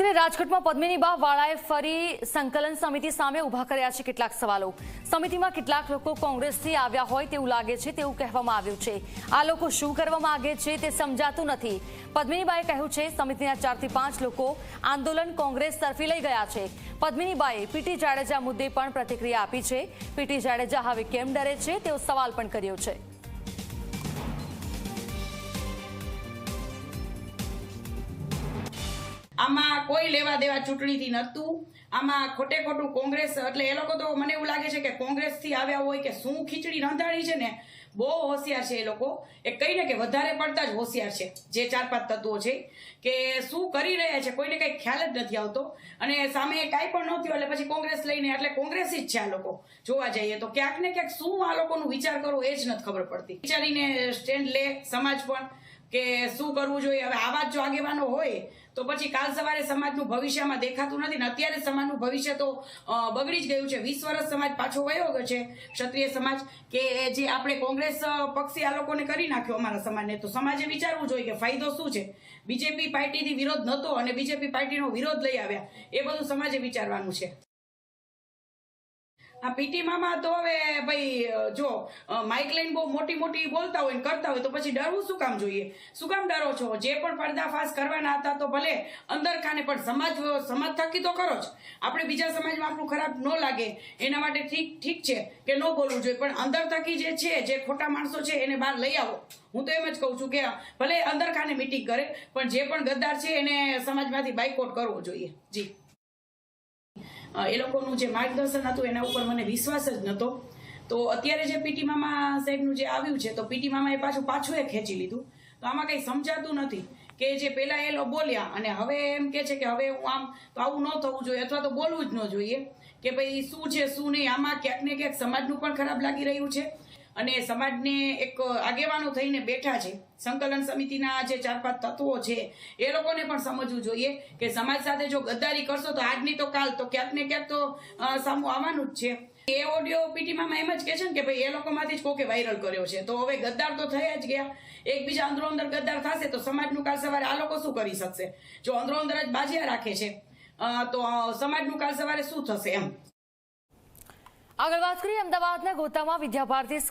કરીએ રાજકોટમાં પદ્મિની બા વાળાએ ફરી સંકલન સમિતિ સામે ઊભા કર્યા છે કેટલાક સવાલો. સમિતિમાં કેટલાક લોકો કોંગ્રેસથી આવ્યા હોય તેવું લાગે છે, તેવું કહેવામાં આવ્યું છે. આ લોકો શું કરવા માંગે છે તે સમજાતું નથી. પદ્મિનીબાએ કહ્યું છે, સમિતિના ચારથી પાંચ લોકો આંદોલન કોંગ્રેસ તરફી લઈ ગયા છે. પદ્મિનીબાએ પીટી જાડેજા મુદ્દે પણ પ્રતિક્રિયા આપી છે. પીટી જાડેજા હવે કેમ ડરે છે તેવો સવાલ પણ કર્યો છે. આમાં કોઈ લેવા દેવા ચૂંટણીથી નહોતું. આમાં ખોટે ખોટું કોંગ્રેસ, એટલે એ લોકો તો મને એવું લાગે છે કે કોંગ્રેસથી આવ્યા હોય કે શું ખીચડી નોંધાણી છે ને, બહુ હોશિયાર છે એ લોકો. એ કહીને કે વધારે પડતા જ હોશિયાર છે, જે ચાર પાંચ તત્વો છે. કે શું કરી રહ્યા છે, કોઈને કંઈ ખ્યાલ જ નથી આવતો. અને સામે કાંઈ પણ નહોતું એટલે પછી કોંગ્રેસ લઈને, એટલે કોંગ્રેસી જ છે આ લોકો. જોવા જઈએ તો ક્યાંક ને ક્યાંક શું આ લોકોનું વિચાર કરવો એ જ નથી ખબર પડતી. વિચારીને સ્ટેન્ડ લે, સમાજ પણ. કે શું કરવું જોઈએ? હવે આવા જો આગેવાનો હોય, તો પછી કાલ સવારે સમાજનું ભવિષ્યમાં દેખાતું નથી ને અત્યારે સમાજનું ભવિષ્ય તો બગડી જ ગયું છે. વીસ વર્ષ સમાજ પાછો વયો ગયો છે, ક્ષત્રિય સમાજ, કે જે આપણે કોંગ્રેસ પક્ષી આ લોકોને કરી નાખ્યો અમારા સમાજને. તો સમાજે વિચારવું જોઈએ કે ફાયદો શું છે? બીજેપી પાર્ટીથી વિરોધ નહોતો અને બીજેપી પાર્ટીનો વિરોધ લઈ આવ્યા. એ બધું સમાજે વિચારવાનું છે. આ પીટી મામા તો હવે ભાઈ, જો માઇક લઈને બહુ મોટી મોટી બોલતા હોય કરતા હોય તો પછી ડરવું શું કામ જોઈએ? શું કામ ડરો છો? જે પણ પર્દાફાશ કરવાના હતા તો ભલે અંદર ખાને, પણ સમાજ સમાજ થકી તો કરો જ. આપણે બીજા સમાજમાં આપણું ખરાબ ન લાગે. એના માટે ઠીક ઠીક છે કે ન બોલવું જોઈએ, પણ અંદર થકી જે છે, જે ખોટા માણસો છે, એને બહાર લઈ આવો. હું તો એમ જ કહું છું કે ભલે અંદર ખાને મીટિંગ કરે, પણ જે પણ ગદ્દાર છે એને સમાજમાંથી બાયકોટ કરવો જોઈએ. જી. એ લોકોનું જે માર્ગદર્શન હતું એના ઉપર મને વિશ્વાસ જ નહોતો. તો અત્યારે જે પીટી મામા સાહેબનું જે આવ્યું છે, તો પીટી મામાએ પાછું પાછું એ ખેંચી લીધું. તો આમાં કંઈ સમજાતું નથી કે જે પહેલાં એ લોકો બોલ્યા અને હવે એમ કે છે કે હવે હું આમ તો આવું ન થવું જોઈએ અથવા તો બોલવું જ ન જોઈએ કે ભાઈ શું છે, શું નહીં, આમાં ક્યાંક ને ક્યાંક સમાજનું પણ ખરાબ લાગી રહ્યું છે. અને સમાજને એક આગેવાનો થઈને બેઠા છે. સંકલન સમિતિના જે ચાર પાંચ તત્વો છે, એ લોકોને પણ સમજવું જોઈએ કે સમાજ સાથે જો ગદ્દારી કરશો તો આજની તો કાલ, તો ક્યાંક ને ક્યાંક તો સામું આવવાનું જ છે. એ ઓડિયો પીટીમાં એમ જ કહે છે ને કે ભાઈ, એ લોકોમાંથી જ કોકે વાયરલ કર્યો છે. તો હવે ગદ્દાર તો થયા જ ગયા. એકબીજા અંદરો અંદર ગદ્દાર થશે તો સમાજનું કાલ સવારે આ લોકો શું કરી શકશે? જો અંદરો અંદર જ બાજિયા રાખે છે તો સમાજનું કાલ સવારે શું થશે એમ? આગળ વાત કરીએ અમદાવાદના ગોતામાં વિદ્યાભારતી